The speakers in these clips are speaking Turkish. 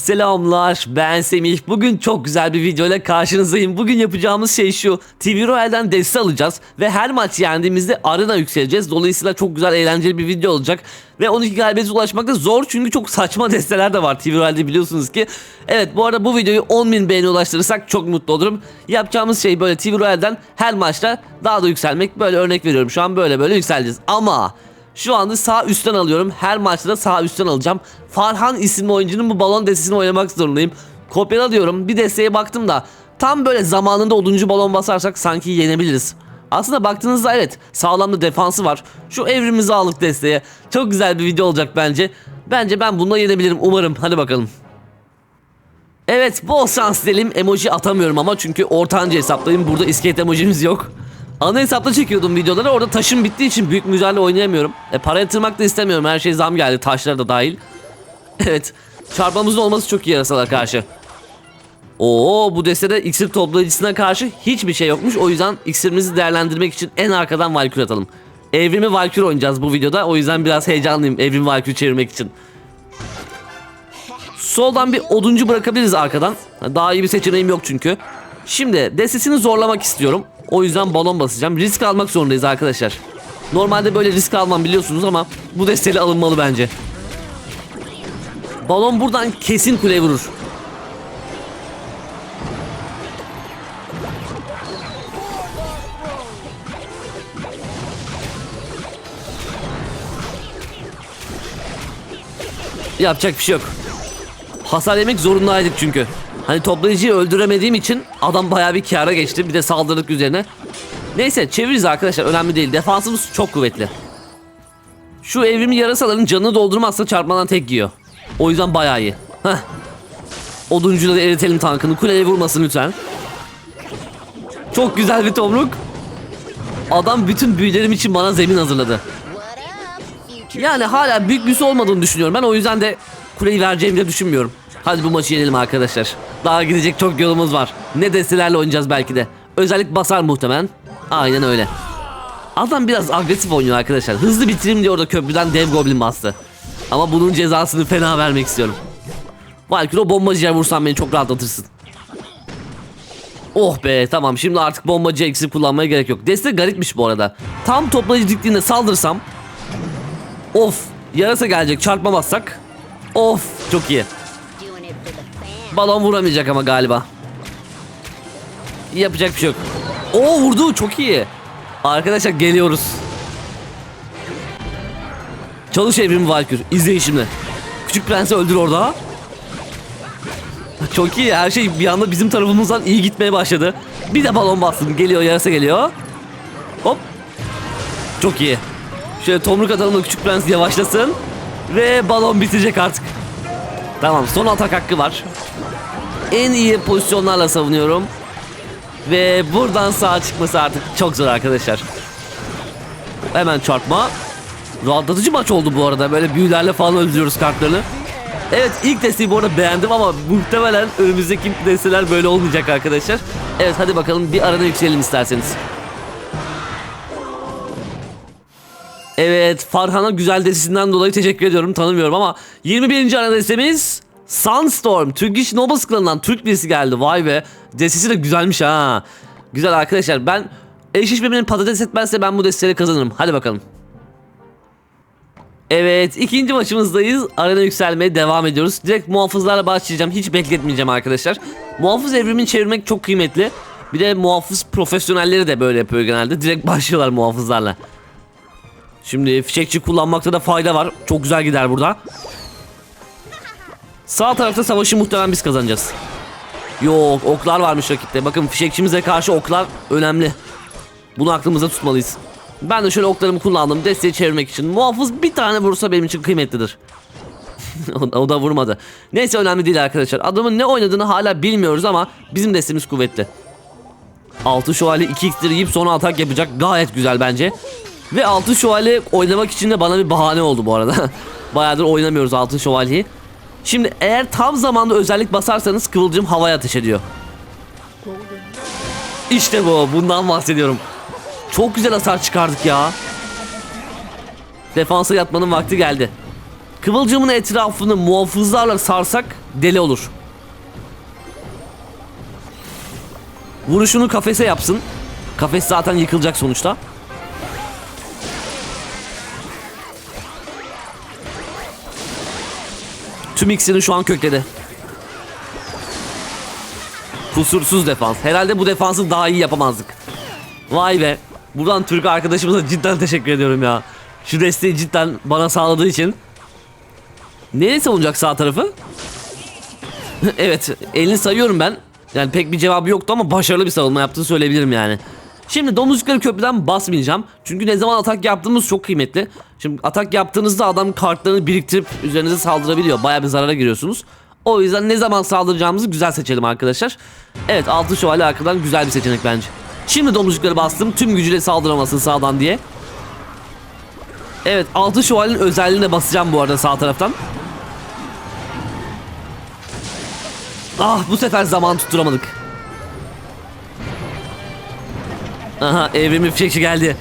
Selamlar ben Semih. Bugün çok güzel bir videoyla karşınızdayım. Bugün yapacağımız şey şu. TV Royale'den deste alacağız ve her maç yendiğimizde arena yükseleceğiz. Dolayısıyla çok güzel eğlenceli bir video olacak. Ve 12 galibiyete ulaşmak da zor çünkü çok saçma desteler de var TV Royale'de biliyorsunuz ki. Evet bu arada bu videoyu 10.000 beğeni ulaştırırsak çok mutlu olurum. Yapacağımız şey böyle TV Royale'den her maçta daha da yükselmek. Böyle örnek veriyorum şu an böyle böyle yükseleceğiz. Ama şu anda sağ üstten alıyorum. Her maçta da sağ üstten alacağım. Farhan isimli oyuncunun bu balon destesini oynamak zorundayım. Kopyala diyorum. Bir desteğe baktım da tam böyle zamanında 10. balon basarsak sanki yenebiliriz. Aslında baktığınızda evet sağlam da defansı var. Şu evrimizi aldık desteğe. Çok güzel bir video olacak bence. Bence ben bununla yenebilirim umarım. Hadi bakalım. Evet bol şans dilerim. Emoji atamıyorum ama çünkü ortanca hesaptayım. Burada iskelet emojimiz yok. Ana hesapta çekiyordum videoları. Orada taşım bittiği için büyük mücadele oynayamıyorum. E, para yatırmak da istemiyorum. Her şey zam geldi. Taşlar da dahil. evet. Çarpmamızın olması çok iyi yarasalara karşı. Oo bu destede iksir toplayıcısına karşı hiçbir şey yokmuş. O yüzden iksirimizi değerlendirmek için en arkadan Valkyrie atalım. Evrimi Valkyrie oynayacağız bu videoda. O yüzden biraz heyecanlıyım Evrimi Valkyrie çevirmek için. Soldan bir oduncu bırakabiliriz arkadan. Daha iyi bir seçeneğim yok çünkü. Şimdi destesini zorlamak istiyorum. O yüzden balon basacağım. Risk almak zorundayız arkadaşlar. Normalde böyle risk almam biliyorsunuz ama bu desteyle alınmalı bence. Balon buradan kesin kuleye vurur. Yapacak bir şey yok. Hasar yemek zorundaydık çünkü. Hani toplayıcıyı öldüremediğim için adam bayağı bir kâra geçti. Bir de saldırdık üzerine. Neyse çeviririz arkadaşlar önemli değil. Defansımız çok kuvvetli. Şu evrimi yarasaların canını doldurmazsa çarpmadan tek yiyor. O yüzden bayağı iyi. Heh. Oduncuyla da eritelim tankını. Kuleye vurmasın lütfen. Çok güzel bir tomruk. Adam bütün büyülerim için bana zemin hazırladı. Yani hala büyük büyüsü olmadığını düşünüyorum. Ben o yüzden de kuleyi vereceğimi de düşünmüyorum. Hadi bu maçı yenelim arkadaşlar. Daha gidecek çok yolumuz var. Ne destelerle oynayacağız belki de. Özellik basar muhtemelen. Aynen öyle. Adam biraz agresif oynuyor arkadaşlar. Hızlı bitireyim diye orada köprüden dev goblin bastı. Ama bunun cezasını fena vermek istiyorum. Valkyrie o bombacıya vursan beni çok rahatlatırsın. Oh be tamam şimdi artık bombacı eksi kullanmaya gerek yok. Deste garipmiş bu arada. Tam toplayıcı dikliğinde saldırsam Of yarasa gelecek çarpmamazsak Of çok iyi Balon vuramayacak ama galiba. Yapacak bir şey yok. Oo vurdu. Çok iyi. Arkadaşlar geliyoruz. Çalış evrim Valkür. İzleyin şimdi. Küçük prensi öldür orada. Çok iyi. Her şey bir anda bizim tarafımızdan iyi gitmeye başladı. Bir de balon bastım. Geliyor yarasa geliyor. Hop. Çok iyi. Şöyle tomruk atalım da küçük prens yavaşlasın. Ve balon bitecek artık. Tamam son atak hakkı var. En iyi pozisyonlarla savunuyorum. Ve buradan sağa çıkması artık çok zor arkadaşlar. Hemen çarpma. Rahatlatıcı maç oldu bu arada. Böyle büyülerle falan öldürüyoruz kartlarını. Evet ilk desteği bu arada beğendim ama muhtemelen önümüzdeki desteler böyle olmayacak arkadaşlar. Evet hadi bakalım bir arada yükselelim isterseniz. Evet Farhan'a güzel destesinden dolayı teşekkür ediyorum tanımıyorum ama 21. ana destemiz Sunstorm Turkish Nobles klanından Türk birisi geldi. Vay be. Destesi de güzelmiş ha. Güzel arkadaşlar ben eşleşmemin patates etmezse ben bu desteleri kazanırım. Hadi bakalım. Evet ikinci maçımızdayız. Arena yükselmeye devam ediyoruz. Direkt muhafızlarla başlayacağım. Hiç bekletmeyeceğim arkadaşlar. Muhafız evrimini çevirmek çok kıymetli. Bir de muhafız profesyonelleri de böyle yapıyor genelde. Direkt başlıyorlar muhafızlarla. Şimdi fişekçi kullanmakta da fayda var. Çok güzel gider burada. Sağ tarafta savaşı muhtemelen biz kazanacağız. Yok oklar varmış rakipte. Bakın fişekçimize karşı oklar önemli. Bunu aklımızda tutmalıyız. Ben de şöyle oklarımı kullandım desteği çevirmek için. Muhafız bir tane vursa benim için kıymetlidir. o, da vurmadı. Neyse önemli değil arkadaşlar. Adamın ne oynadığını hala bilmiyoruz ama bizim destemiz kuvvetli. Altı şövalye 2 x'leri yiyip sonra atak yapacak. Gayet güzel bence. Ve altın şövalye oynamak için de bana bir bahane oldu bu arada. Bayağıdır oynamıyoruz altın şövalyeyi. Şimdi eğer tam zamanda özellik basarsanız kıvılcım havaya ateş ediyor. İşte bu. Bundan bahsediyorum. Çok güzel hasar çıkardık ya. Defansa yatmanın vakti geldi. Kıvılcımın etrafını muhafızlarla sarsak deli olur. Vuruşunu kafese yapsın. Kafes zaten yıkılacak sonuçta. Tüm iksirini şu an kökledi. Kusursuz defans. Herhalde bu defansı daha iyi yapamazdık. Vay be. Buradan Türk arkadaşımıza cidden teşekkür ediyorum ya. Şu desteği cidden bana sağladığı için. Nereye savunacak sağ tarafı? evet elini sayıyorum ben. Yani pek bir cevabı yoktu ama başarılı bir savunma yaptığını söyleyebilirim yani. Şimdi domuzcukları köprüden basmayacağım. Çünkü ne zaman atak yaptığımız çok kıymetli. Şimdi atak yaptığınızda adam kartlarını biriktirip üzerinize saldırabiliyor. Baya bir zarara giriyorsunuz. O yüzden ne zaman saldıracağımızı güzel seçelim arkadaşlar. Evet altı şövalye arkadan güzel bir seçenek bence. Şimdi domuzcukları bastım tüm gücüyle saldıramasın sağdan diye. Evet altı şövalyenin özelliğine basacağım bu arada sağ taraftan. Ah bu sefer zaman tutturamadık. Aha evrimin fişekçi geldi.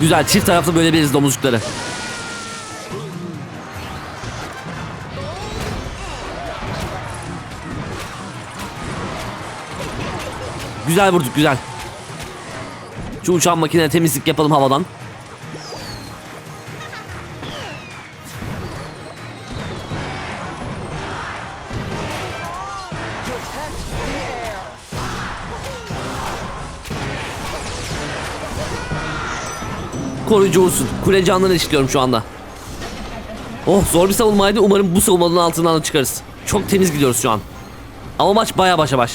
Güzel çift taraflı bölebiliriz domuzcukları. Güzel vurduk güzel. Şu uçan makine temizlik yapalım havadan. Koruyucu olsun. Kule canlarını istiyorum şu anda. Oh zor bir savunmaydı. Umarım bu savunmanın altından da çıkarız. Çok temiz gidiyoruz şu an. Ama maç baya başa baş.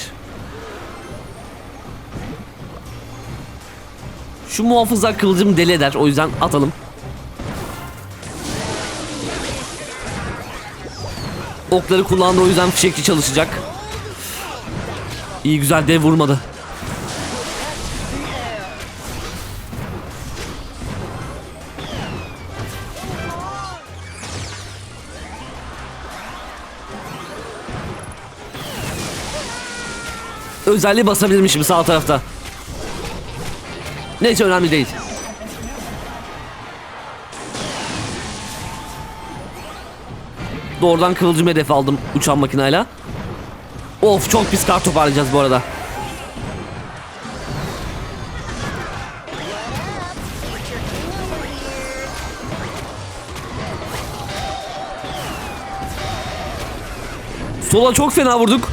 Şu muhafızlar kılıcımı deli eder. O yüzden atalım. Okları kullandı o yüzden fişekli çalışacak. İyi güzel dev vurmadı. Özelliği basabilirmişim sağ tarafta. Neyse önemli değil. Doğrudan kıvılcım hedef aldım uçan makinayla. Of çok pis kart toparlayacağız bu arada. Sola çok fena vurduk.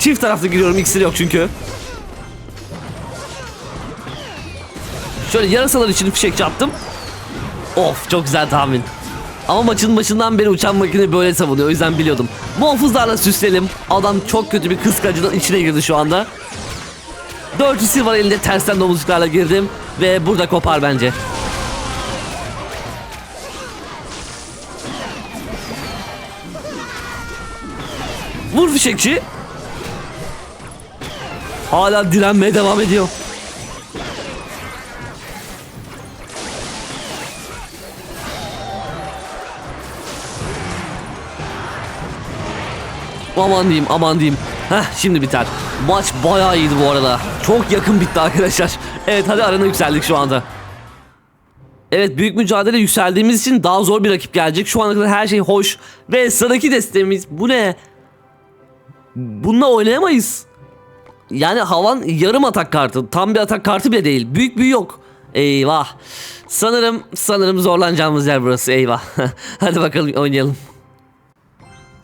Çift taraflı giriyorum iksir yok çünkü. Şöyle yarasalar için fişek attım. Of çok güzel tahmin. Ama maçın başından beri uçan makine böyle savunuyor o yüzden biliyordum. Muhafızlarla süsleyelim. Adam çok kötü bir kıskacının içine girdi şu anda. 400 var elinde tersten domuzcuklarla girdim ve burada kopar bence. Vur fişekçi. Hala direnmeye devam ediyor. Aman diyeyim aman diyeyim. Heh şimdi biter. Maç bayağı iyiydi bu arada. Çok yakın bitti arkadaşlar. Evet hadi arana yükseldik şu anda. Evet büyük mücadele yükseldiğimiz için daha zor bir rakip gelecek. Şu ana kadar her şey hoş. Ve sıradaki desteğimiz bu ne? Bununla oynayamayız. Yani havan yarım atak kartı. Tam bir atak kartı bile değil. Büyük büyü yok. Eyvah. Sanırım sanırım zorlanacağımız yer burası. Eyvah. Hadi bakalım oynayalım.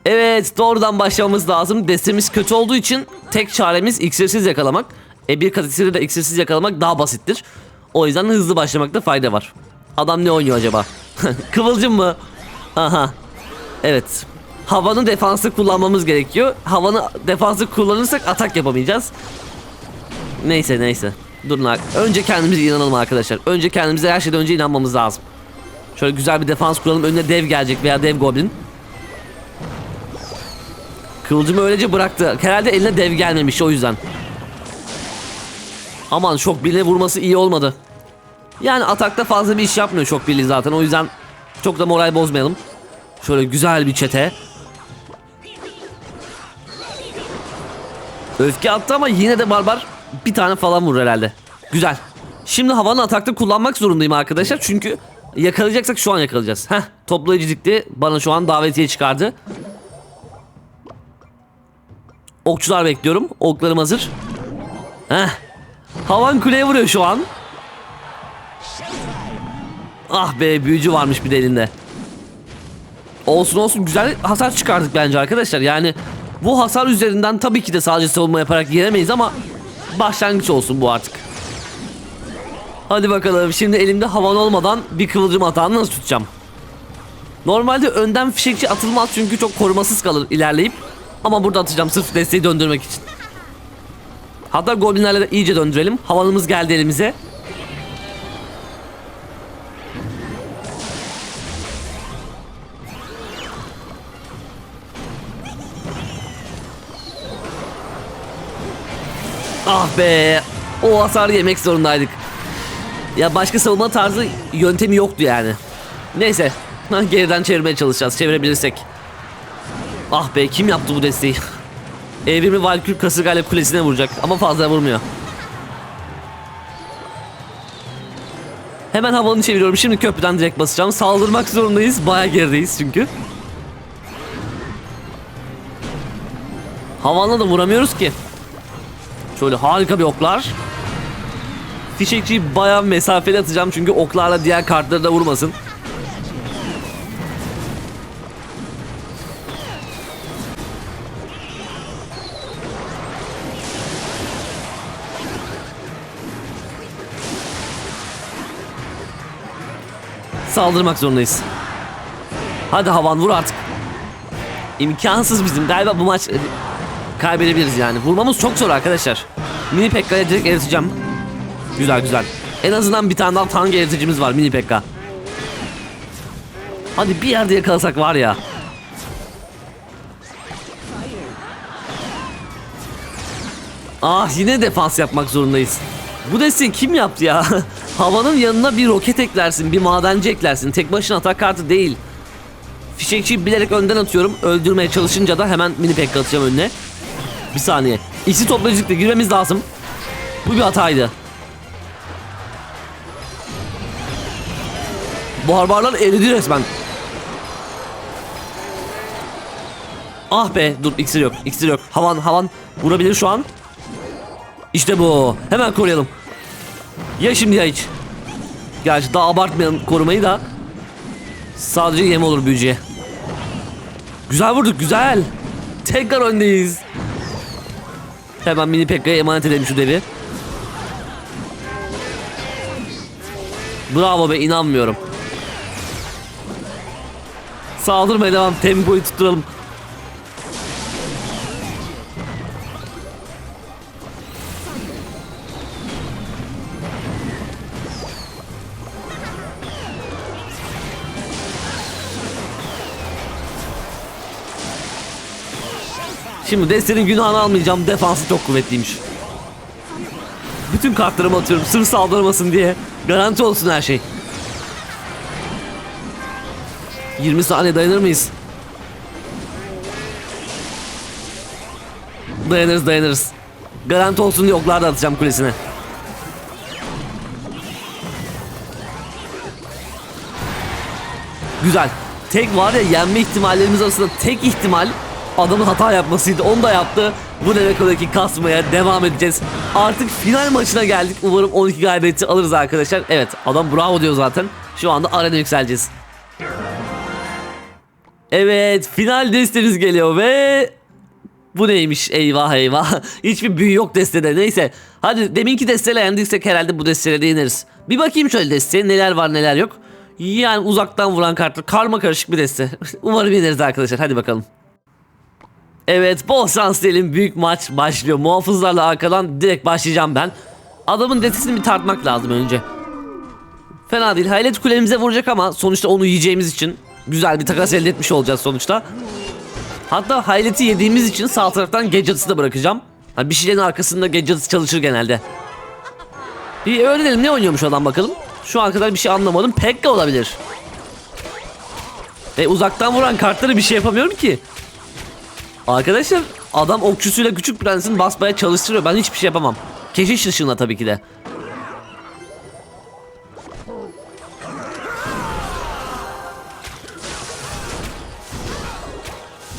Evet doğrudan başlamamız lazım. Destemiz kötü olduğu için tek çaremiz iksirsiz yakalamak. E bir katisiri de iksirsiz yakalamak daha basittir. O yüzden hızlı başlamakta fayda var. Adam ne oynuyor acaba? Kıvılcım mı? Aha. Evet. Havanın defansı kullanmamız gerekiyor. Havanı defansı kullanırsak atak yapamayacağız. Neyse neyse. Durun Önce kendimize inanalım arkadaşlar. Önce kendimize her şeyden önce inanmamız lazım. Şöyle güzel bir defans kuralım. Önüne dev gelecek veya dev goblin. Kılıcımı öylece bıraktı. Herhalde eline dev gelmemiş o yüzden. Aman şok birliğe vurması iyi olmadı. Yani atakta fazla bir iş yapmıyor şok birliği zaten. O yüzden çok da moral bozmayalım. Şöyle güzel bir çete. Öfke attı ama yine de barbar bir tane falan vurur herhalde. Güzel. Şimdi havanın atakta kullanmak zorundayım arkadaşlar. Çünkü yakalayacaksak şu an yakalayacağız. Heh toplayıcı dikti. Bana şu an davetiye çıkardı. Okçular bekliyorum. Oklarım hazır. Heh. Havan kuleye vuruyor şu an. Ah be büyücü varmış bir de. Olsun olsun güzel hasar çıkardık bence arkadaşlar. Yani bu hasar üzerinden tabii ki de sadece savunma yaparak yenemeyiz ama başlangıç olsun bu artık. Hadi bakalım şimdi elimde havan olmadan bir kıvılcım atağını nasıl tutacağım? Normalde önden fişekçi atılmaz çünkü çok korumasız kalır ilerleyip. Ama burada atacağım sırf desteği döndürmek için. Hatta goblinlerle de iyice döndürelim. Havanımız geldi elimize. Ah be. O hasarı yemek zorundaydık. Ya başka savunma tarzı yöntemi yoktu yani. Neyse. Geriden çevirmeye çalışacağız. Çevirebilirsek. Ah be kim yaptı bu desteği? Evrimli Valkür kasırgayla kulesine vuracak ama fazla vurmuyor. Hemen havanı çeviriyorum. Şimdi köprüden direkt basacağım. Saldırmak zorundayız. Baya gerideyiz çünkü. Havanla da vuramıyoruz ki. Şöyle harika bir oklar. Fişekçiyi bayağı mesafeli atacağım çünkü oklarla diğer kartları da vurmasın. Saldırmak zorundayız. Hadi havan vur artık. İmkansız bizim. Galiba bu maç kaybedebiliriz yani. Vurmamız çok zor arkadaşlar. Mini Pekka'ya direkt eriteceğim. Güzel güzel. En azından bir tane daha tank eriticimiz var Mini Pekka. Hadi bir yerde yakalasak var ya. Ah yine defans yapmak zorundayız. Bu desteği kim yaptı ya? Havanın yanına bir roket eklersin, bir madenci eklersin. Tek başına atak kartı değil. Fişekçiyi bilerek önden atıyorum. Öldürmeye çalışınca da hemen mini pekka atacağım önüne. Bir saniye. İkisi toplayıcılıkla girmemiz lazım. Bu bir hataydı. Bu harbarlar eridi resmen. Ah be dur iksir yok iksir yok. Havan havan vurabilir şu an. İşte bu. Hemen koruyalım. Ya şimdi ya hiç. Gerçi daha abartmayalım korumayı da. Sadece yem olur büyücüye. Güzel vurduk güzel. Tekrar öndeyiz. Hemen mini Pekka'ya emanet edelim şu devi. Bravo be inanmıyorum. Saldırmaya devam. Tempoyu tutturalım. Şimdi destenin günahını almayacağım. Defansı çok kuvvetliymiş. Bütün kartlarımı atıyorum sırf saldırmasın diye. Garanti olsun her şey. 20 saniye dayanır mıyız? Dayanırız dayanırız. Garanti olsun diye oklar da atacağım kulesine. Güzel. Tek var ya yenme ihtimallerimiz arasında tek ihtimal adamın hata yapmasıydı. Onu da yaptı. Bu demek oluyor ki kasmaya devam edeceğiz. Artık final maçına geldik. Umarım 12 galibiyeti alırız arkadaşlar. Evet adam bravo diyor zaten. Şu anda arena yükseleceğiz. Evet final destemiz geliyor ve bu neymiş eyvah eyvah. Hiçbir büyü yok destede neyse. Hadi deminki desteyle yendiksek herhalde bu desteyle de yeneriz. Bir bakayım şöyle desteye neler var neler yok. Yani uzaktan vuran kartlar karma karışık bir deste. Umarım yeneriz arkadaşlar hadi bakalım. Evet bol şans diyelim büyük maç başlıyor. Muhafızlarla arkadan direkt başlayacağım ben. Adamın destesini bir tartmak lazım önce. Fena değil. Hayalet kulemize vuracak ama sonuçta onu yiyeceğimiz için güzel bir takas elde etmiş olacağız sonuçta. Hatta hayaleti yediğimiz için sağ taraftan Gadget'ı da bırakacağım. Hani bir şeylerin arkasında Gadget çalışır genelde. Bir öğrenelim ne oynuyormuş adam bakalım. Şu an kadar bir şey anlamadım. Pekka olabilir. Ve uzaktan vuran kartları bir şey yapamıyorum ki. Arkadaşlar adam okçusuyla küçük prensin basmaya çalıştırıyor. Ben hiçbir şey yapamam. Keşiş ışığına tabii ki de.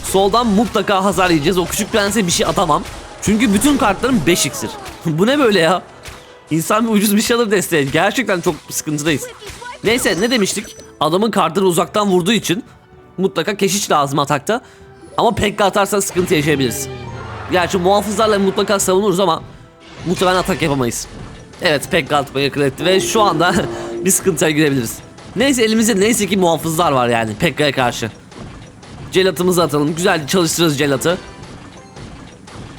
Soldan mutlaka hasar yiyeceğiz. O küçük prense bir şey atamam. Çünkü bütün kartlarım 5 iksir. Bu ne böyle ya? İnsan bir ucuz bir şey alır desteğe. Gerçekten çok sıkıntıdayız. Neyse ne demiştik? Adamın kartını uzaktan vurduğu için mutlaka keşiş lazım atakta. Ama Pekka atarsan sıkıntı yaşayabiliriz. Gerçi muhafızlarla mutlaka savunuruz ama muhtemelen atak yapamayız. Evet Pekka atmayı akıl etti ve şu anda bir sıkıntıya girebiliriz. Neyse elimizde neyse ki muhafızlar var yani Pekka'ya karşı. Celatımızı atalım. Güzel çalıştırırız celatı.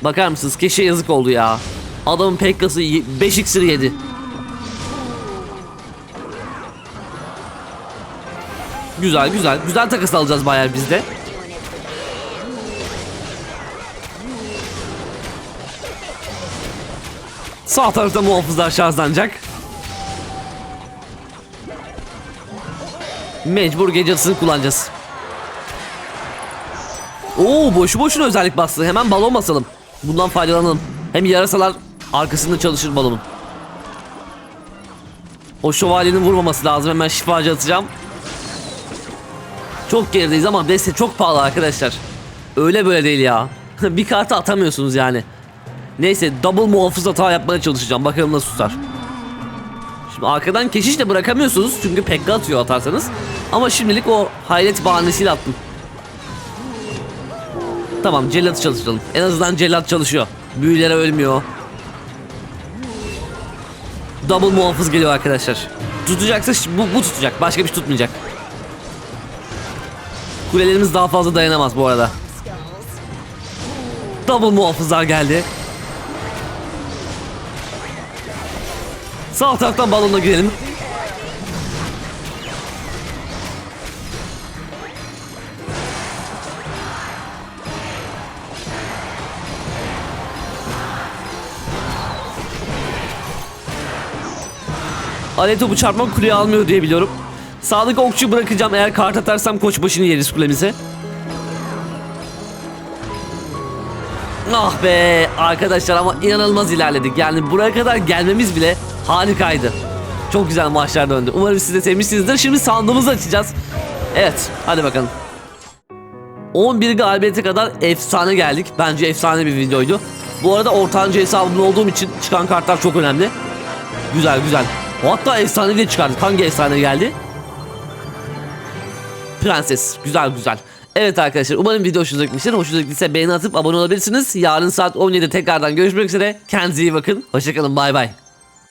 Bakar mısınız? Keşe yazık oldu ya. Adamın Pekka'sı 5 iksir yedi. Güzel güzel. Güzel takas alacağız bayağı biz Sağ tarafta muhafızlar şarjlanacak. Mecbur gecesini kullanacağız. Oo boşu boşuna özellik bastı. Hemen balon basalım. Bundan faydalanalım. Hem yarasalar arkasında çalışır balonun. O şövalyenin vurmaması lazım. Hemen şifacı atacağım. Çok gerideyiz ama deste çok pahalı arkadaşlar. Öyle böyle değil ya. bir kartı atamıyorsunuz yani. Neyse double muhafız hata yapmaya çalışacağım. Bakalım nasıl tutar. Şimdi arkadan keşiş de bırakamıyorsunuz. Çünkü pekka atıyor atarsanız. Ama şimdilik o hayret bahanesiyle attım. Tamam cellat çalıştıralım. En azından cellat çalışıyor. Büyülere ölmüyor. Double muhafız geliyor arkadaşlar. Tutacaksa bu, bu tutacak. Başka bir şey tutmayacak. Kulelerimiz daha fazla dayanamaz bu arada. Double muhafızlar geldi. Sağ taraftan balonla girelim. Alev topu çarpmak kuleye almıyor diye biliyorum. Sağdaki okçu bırakacağım. Eğer kart atarsam koç başını yeriz kulemize. Ah be arkadaşlar ama inanılmaz ilerledik. Yani buraya kadar gelmemiz bile harikaydı. Çok güzel maçlar döndü. Umarım siz de sevmişsinizdir. Şimdi sandığımızı açacağız. Evet hadi bakalım. 11 galibiyete kadar efsane geldik. Bence efsane bir videoydu. Bu arada ortanca hesabımda olduğum için çıkan kartlar çok önemli. Güzel güzel. Hatta efsane de çıkardık. Hangi efsane geldi? Prenses. Güzel güzel. Evet arkadaşlar umarım video hoşunuza gitmiştir. Hoşunuza gittiyse beğeni atıp abone olabilirsiniz. Yarın saat 17'de tekrardan görüşmek üzere. Kendinize iyi bakın. Hoşçakalın bay bay.